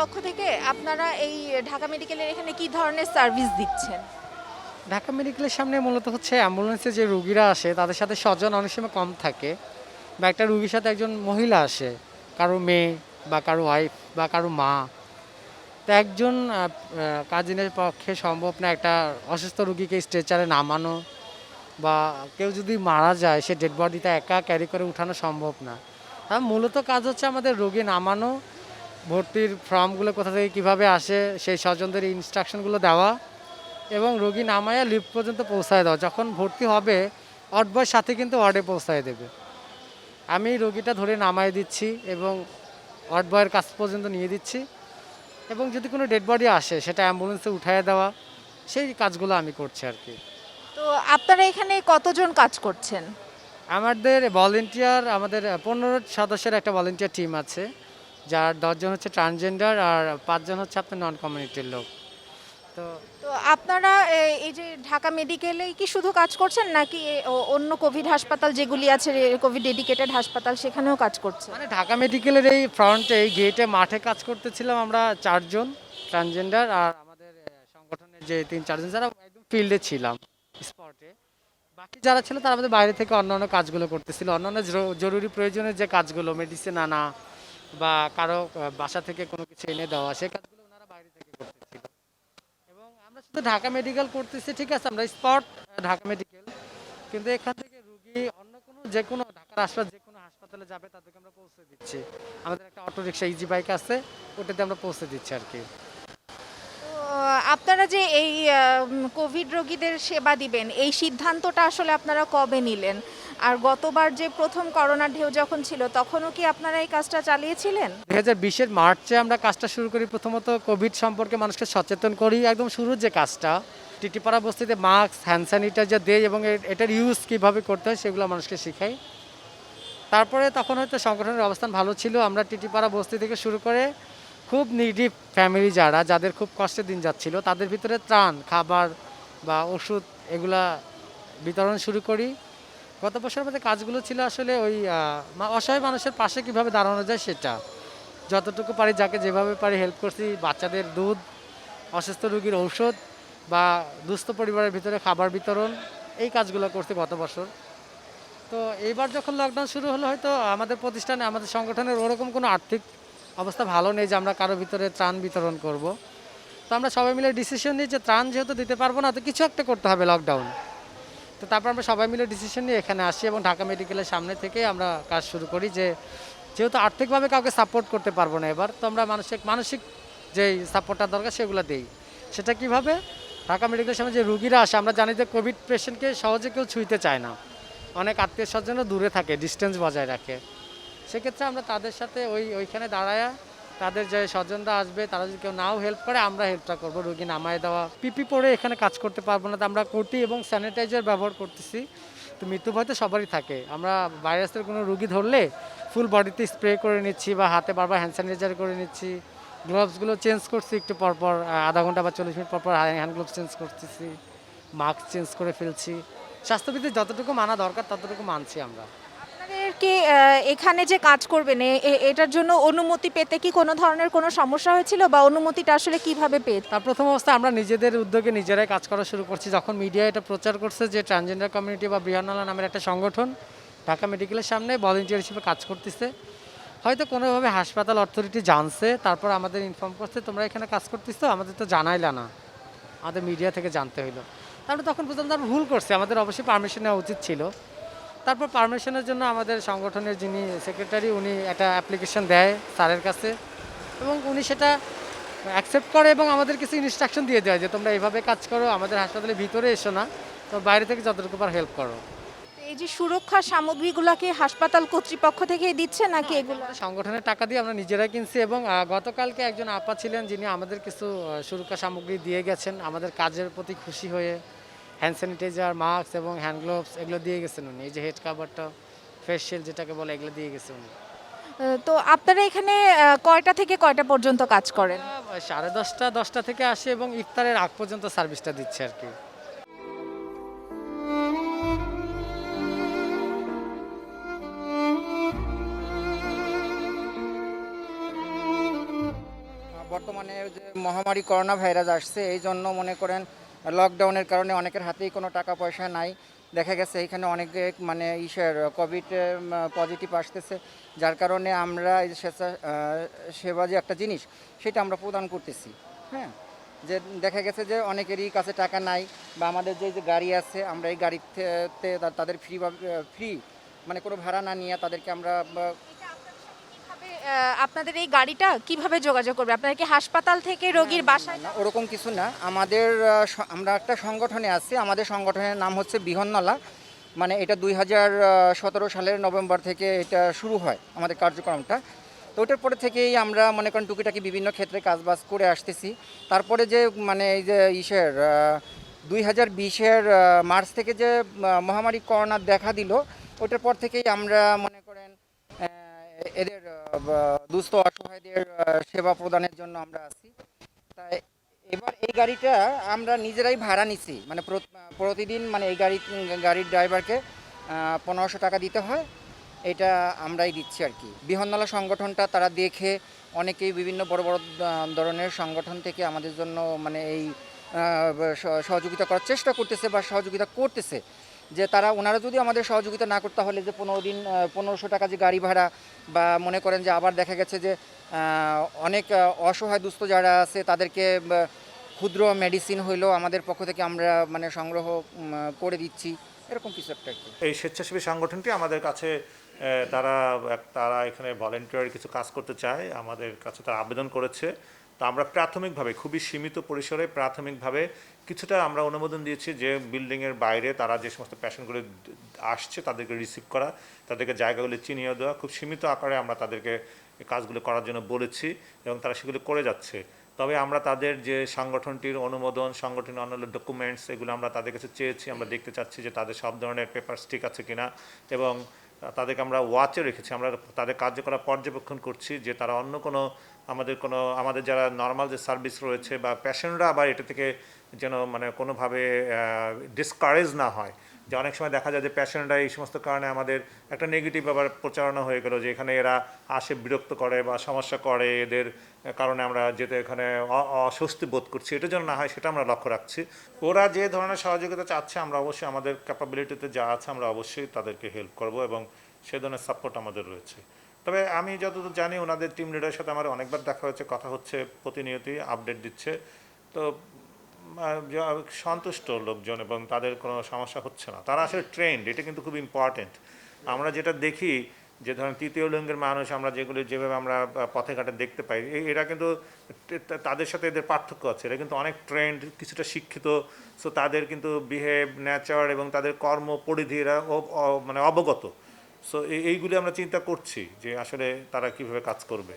পক্ষ থেকে আপনারা এই ঢাকা মেডিকেলের এখানে কি ধরনের সার্ভিস দিচ্ছেন? ঢাকা মেডিকেলের সামনে মূলত হচ্ছে অ্যাম্বুলেন্সে যে রুগীরা আসে, তাদের সাথে স্বজন অনেক সময় কম থাকে বা একটা রুগীর সাথে একজন মহিলা আসে, কারও মেয়ে বা কারও ওয়াইফ বা কারও মা। তো একজন কাজিনের পক্ষে সম্ভব না একটা অসুস্থ রুগীকে স্ট্রেচারে নামানো বা কেউ যদি মারা যায়, সে ডেড বডিটা একা ক্যারি করে উঠানো সম্ভব না। মূলত কাজ হচ্ছে আমাদের রোগী নামানো ভর্তির ফর্মগুলো কোথা থেকে কীভাবে আসে সেই স্বজনদের ইনস্ট্রাকশনগুলো দেওয়া এবং রোগী নামায়া লিফ্ট পর্যন্ত পৌঁছায় দেওয়া। যখন ভর্তি হবে ওয়ার্ড বয়ের সাথে কিন্তু ওয়ার্ডে পৌঁছায় দেবে। আমি রোগীটা ধরে নামায় দিচ্ছি এবং ওয়ার্ড বয়ের কাছ পর্যন্ত নিয়ে দিচ্ছি এবং যদি কোনো ডেড বডি আসে সেটা অ্যাম্বুলেন্সে উঠায় দেওয়া সেই কাজগুলো আমি করছি আর কি। তো আপনারা এখানে কতজন কাজ করছেন? আমাদের ভলেন্টিয়ার আমাদের পনেরো সদস্যের একটা ভলেন্টিয়ার টিম আছে। যার দশজন হচ্ছে ট্রান্সজেন্ডার আর পাঁচজন হচ্ছে আপনার নন কমিউনিটির লোক। তো তো আপনারা এই যে ঢাকা মেডিকেলে কি শুধু কাজ করছেন নাকি অন্য কোভিড হাসপাতাল যেগুলি আছে কোভিড ডেডিকেটেড হাসপাতাল সেখানেও কাজ করছেন? মানে ঢাকা মেডিকেলের এই ফ্রন্টে এই গেটে মাঠে কাজ করতেছিলাম আমরা চারজন ট্রান্সজেন্ডার আর আমাদের সংগঠনের যে তিন চারজন যারা একদম ফিল্ডে ছিলাম স্পটে বাকি যারা ছিল তারা আমাদের বাইরে থেকে অন্যান্য কাজগুলো করতেছিল অন্যান্য জরু- জরুরি প্রয়োজনের যে কাজগুলো মেডিসিন আনা বা কারও বাসা থেকে কোনো কিছু এনে দেওয়া সে কাজগুলো ওনারা বাইরে থেকে করতেছিল। এবং আমরা শুধু ঢাকা মেডিকেল করতেছি, ঠিক আছে, আমরা স্পট ঢাকা মেডিকেল। কিন্তু এখান থেকে রুগী অন্য কোনো, যে কোনো ঢাকার আশপাশ, যে কোনো হাসপাতালে যাবে, তাদেরকে আমরা পৌঁছে দিচ্ছি। আমাদের একটা অটো রিক্সা ইজি বাইক আছে, ওটাতে আমরা পৌঁছে দিচ্ছি আর কি। আপনারা যে এই কোভিড রোগীদের সেবা দিবেন, এই সিদ্ধান্তটা আসলে আপনারা কবে নিলেন? আর গতবার যে প্রথম করোনা ঢেউ যখন ছিল, তখনও কি আপনারা এই কাজটা চালিয়েছিলেন? দু হাজার বিশের মার্চে আমরা কাজটা শুরু করি, প্রথমত কোভিড সম্পর্কে মানুষকে সচেতন করি, একদম শুরুর যে কাজটা, টিটিপাড়া বস্তিতে মাস্ক, হ্যান্ড স্যানিটাইজার দেয় এবং এটার ইউজ কীভাবে করতে হয় সেগুলো মানুষকে শেখাই। তারপরে তখন হয়তো সংগঠনের অবস্থান ভালো ছিল, আমরা টিটিপাড়া বস্তি থেকে শুরু করে খুব নিডি ফ্যামিলি যারা, যাদের খুব কষ্টের দিন যাচ্ছিল, তাদের ভিতরে ত্রাণ, খাবার বা ওষুধ এগুলা বিতরণ শুরু করি। গত বছর মধ্যে কাজগুলো ছিল আসলে ওই অসহায় মানুষের পাশে কীভাবে দাঁড়ানো যায় সেটা। যতটুকু পারি যাকে যেভাবে পারি হেল্প করছি, বাচ্চাদের দুধ, অসুস্থ রোগীর ঔষধ বা দুস্থ পরিবারের ভিতরে খাবার বিতরণ, এই কাজগুলো করছি গত বছর। তো এইবার যখন লকডাউন শুরু হলো হয়তো আমাদের প্রতিষ্ঠানে, আমাদের সংগঠনের ওরকম কোনো আর্থিক অবস্থা ভালো নেই যে আমরা কারও ভিতরে ত্রাণ বিতরণ করব। তো আমরা সবাই মিলে ডিসিশন নিই যে ত্রাণ যেহেতু দিতে পারব না, তো কিছু একটা করতে হবে লকডাউন তো তারপর আমরা সবাই মিলে ডিসিশন নিয়ে এখানে আসি এবং ঢাকা মেডিকেলের সামনে থেকে আমরা কাজ শুরু করি যে যেহেতু আর্থিকভাবে কাউকে সাপোর্ট করতে পারব না এবার, তো আমরা মানসিক মানসিক যেই সাপোর্টটা দরকার সেগুলো দেই। সেটা কীভাবে? ঢাকা মেডিকেলের সামনে যে রুগীরা আসে, আমরা জানি যে কোভিড পেশেন্টকে সহজে কেউ ছুঁইতে চায় না। অনেক আত্মীয় স্বজনও দূরে থাকে ডিস্টেন্স বজায় রাখে। সেক্ষেত্রে আমরা তাদের সাথে ওই ওইখানে দাঁড়ায়া তাদের যে স্বজনরা আসবে, তারা যদি কেউ নাও হেল্প করে, আমরা হেল্পটা করব রুগী নামায় দেওয়া। পিপি পরে এখানে কাজ করতে পারব না আমরা কোটি এবং স্যানিটাইজার ব্যবহার করতেছি। তো মৃত্যু ভয় তো সবারই থাকে। আমরা ভাইরাসের কোনো রুগী ধরলে ফুল বডিতে স্প্রে করে নিচ্ছি বা হাতে বারবার হ্যান্ড স্যানিটাইজার করে নিচ্ছি। গ্লোভসগুলো চেঞ্জ করছি একটু পরপর আধা ঘণ্টা বা চল্লিশ মিনিট পরপর হ্যান্ড গ্লোভস চেঞ্জ করতেছি। মাস্ক চেঞ্জ করে ফেলছি। স্বাস্থ্যবিধি যতটুকু মানা দরকার, ততটুকু মানছি আমরা। কি এখানে যে কাজ করবেন এটার জন্য অনুমতি পেতে কি কোনো ধরনের কোনো সমস্যা হয়েছিল বা অনুমতিটা আসলে কীভাবে পেয়ে তার প্রথম অবস্থায় আমরা নিজেদের উদ্যোগে নিজেরাই কাজ করা শুরু করছি। যখন মিডিয়া এটা প্রচার করছে যে ট্রান্সজেন্ডার কমিউনিটি বা বৃহন্নলা নামের একটা সংগঠন ঢাকা মেডিকেলের সামনে ভলেন্টিয়ার হিসেবে কাজ করতেছে, হয়তো কোনোভাবে হাসপাতাল অথরিটি জানছে, তারপর আমাদের ইনফর্ম করছে, তোমরা এখানে কাজ করতেছো, আমাদের তো জানাইলা না। আমাদের মিডিয়া থেকে জানতে হইল। তারপরে তখন বুঝলাম তারপর ভুল করছে, আমাদের অবশ্যই পারমিশন নেওয়া উচিত ছিল। তারপর পারমিশনের জন্য আমাদের সংগঠনের যিনি সেক্রেটারি উনি একটা অ্যাপ্লিকেশন দেয় স্যারের কাছে এবং উনি সেটা অ্যাকসেপ্ট করে এবং আমাদের কিছু ইনস্ট্রাকশন দিয়ে দেয় যে তোমরা এইভাবে কাজ করো আমাদের হাসপাতালের ভিতরে এসো না তো বাইরে থেকে যতটুকু পার হেল্প করো। এই যে সুরক্ষা সামগ্রীগুলোকে হাসপাতাল কর্তৃপক্ষ থেকে দিচ্ছে নাকি এগুলো? সংগঠনের টাকা দিয়ে আমরা নিজেরাই কিনছি এবং গতকালকে একজন আপা ছিলেন যিনি আমাদের কিছু সুরক্ষা সামগ্রী দিয়ে গেছেন আমাদের কাজের প্রতি খুশি হয়ে হ্যান্ড স্যানিটাইজার মাস্ক এবং হ্যান্ড গ্লোভস এগুলো দিয়ে গেছেন উনি। এই যে হেড কাভারটা ফেস শিল্ড যেটাকে বলে এগুলো দিয়ে গেছে উনি। তো আপনারা এখানে কয়টা থেকে কয়টা পর্যন্ত কাজ করেন? সাড়ে দশটা দশটা থেকে আসে এবং ইফতারের আগ পর্যন্ত সার্ভিসটা দিচ্ছে আর কি। বর্তমানে যে মহামারী করোনা ভাইরাস আসছে এই জন্য মনে করেন লকডাউনের কারণে অনেকের হাতেই কোনো টাকা পয়সা নাই। দেখা গেছে এখানে অনেকে মানে ইসের কোভিড পজিটিভ আসতেছে। যার কারণে আমরা এই স্বেচ্ছা সেবা যে একটা জিনিস, সেটা আমরা প্রদান করতেছি। হ্যাঁ? যে দেখা গেছে যে অনেকেরই কাছে টাকা নাই বা আমাদের যে যে গাড়ি আছে, আমরা এই গাড়িতে তাদের ফ্রি ফ্রি মানে কোনো ভাড়া না নিয়ে তাদেরকে আমরা আপনাদের এই গাড়িটা কীভাবে যোগাযোগ করবে? আপনারা কি হাসপাতাল থেকে রোগীর বাসায় না ওরকম কিছু না। আমাদের আমরা একটা সংগঠনে আছি। আমাদের সংগঠনের নাম হচ্ছে বিহন্নলা। মানে এটা দুই হাজার সতেরো সালের নভেম্বর থেকে এটা শুরু হয় আমাদের কার্যক্রমটা। তো ওটার পরে থেকেই আমরা মনে করেন টুকিটাকি বিভিন্ন ক্ষেত্রে কাজবাজ করে আসতেছি। তারপরে যে মানে এই যে ইসের দুই হাজার বিশের মার্চ থেকে যে মহামারী করোনা দেখা দিল ওটার পর থেকেই আমরা মনে এদের দুস্থ অসহায়দের সেবা প্রদানের জন্য আমরা আছি। তাই এবার এই গাড়িটা আমরা নিজেরাই ভাড়া নিছি মানে প্রতিদিন মানে এই গাড়ি, গাড়ির ড্রাইভারকে পনেরোশো টাকা দিতে হয়। এটা আমরাই দিচ্ছি আর কি। বিহন্নলা সংগঠনটা তারা দেখে অনেকেই বিভিন্ন বড় বড় ধরনের সংগঠন থেকে আমাদের জন্য মানে এই সহযোগিতা করার চেষ্টা করতেছে বা সহযোগিতা করতেছে। যে তারা ওনারা যদি আমাদের সহযোগিতা না করতে হলে যে পনেরো দিন পনেরোশো টাকা যে গাড়ি ভাড়া বা মনে করেন যে আবার দেখা গেছে যে অনেক অসহায় দুস্থ যারা আছে, তাদেরকে ক্ষুদ্র মেডিসিন হইলেও আমাদের পক্ষ থেকে আমরা মানে সংগ্রহ করে দিচ্ছি। এরকম কিছু একটা এই স্বেচ্ছাসেবী সংগঠনটি আমাদের কাছে তারা তারা এখানে ভলেন্টিয়ার কিছু কাজ করতে চায়। আমাদের কাছে তারা আবেদন করেছে। তো আমরা প্রাথমিকভাবে খুবই সীমিত পরিসরে প্রাথমিকভাবে কিছুটা আমরা অনুমোদন দিয়েছি যে বিল্ডিংয়ের বাইরে তারা যে সমস্ত প্যাশনগুলো আসছে তাদেরকে রিসিভ করা, তাদেরকে জায়গাগুলি চিনিয়ে দেওয়া, খুব সীমিত আকারে আমরা তাদেরকে কাজগুলো করার জন্য বলেছি এবং তারা সেগুলো করে যাচ্ছে। তবে আমরা তাদের যে সংগঠনটির অনুমোদন, সংগঠনের অন্যান্য ডকুমেন্টস এগুলো আমরা তাদের কাছে চেয়েছি, আমরা দেখতে চাচ্ছি যে তাদের সব ধরনের পেপার ঠিক আছে কিনা এবং তাদেরকে আমরা ওয়াচে রেখেছি। আমরা তাদের কার্যকলাপ পর্যবেক্ষণ করছি যে তারা অন্য কোনো আমাদের কোনো, আমাদের যারা নর্মাল যে সার্ভিস রয়েছে বা প্যাশেন্টরা আবার এটা থেকে যেন মানে কোনোভাবে ডিসকারেজ না হয়। যে অনেক সময় দেখা যায় যে প্যাশেন্টরা এই সমস্ত কারণে আমাদের একটা নেগেটিভ আবার প্রচারণা হয়ে গেল যে এখানে এরা আসে বিরক্ত করে বা সমস্যা করে, এদের কারণে আমরা যেতে এখানে অস্বস্তি বোধ করছি, এটা যেন না হয় সেটা আমরা লক্ষ্য রাখছি। ওরা যে ধরনের সহযোগিতা চাচ্ছে, আমরা অবশ্যই আমাদের ক্যাপাবিলিটিতে যা আছে আমরা অবশ্যই তাদেরকে হেল্প করব এবং সে ধরনের সাপোর্ট আমাদের রয়েছে। তবে আমি যতদূর জানি ওনাদের টিম লিডারের সাথে আমার অনেকবার দেখা হয়েছে, কথা হচ্ছে, প্রতিনিয়তই আপডেট দিচ্ছে। তো সন্তুষ্ট লোকজন এবং তাদের কোনো সমস্যা হচ্ছে না। তারা আসলে ট্রেন্ড এটা কিন্তু খুব ইম্পর্টেন্ট আমরা যেটা দেখি যে ধরেন তৃতীয় লিঙ্গের মানুষ, আমরা যেগুলি, যেভাবে আমরা পথে ঘাটে দেখতে পাই এরা কিন্তু তাদের সাথে এদের পার্থক্য আছে। এরা কিন্তু অনেক ট্রেন্ড কিছুটা শিক্ষিত। সো তাদের কিন্তু বিহেভ নেচার এবং তাদের কর্ম পরিধি এরা মানে অবগত। সো এইগুলি আমরা চিন্তা করছি যে আসলে তারা কীভাবে কাজ করবে।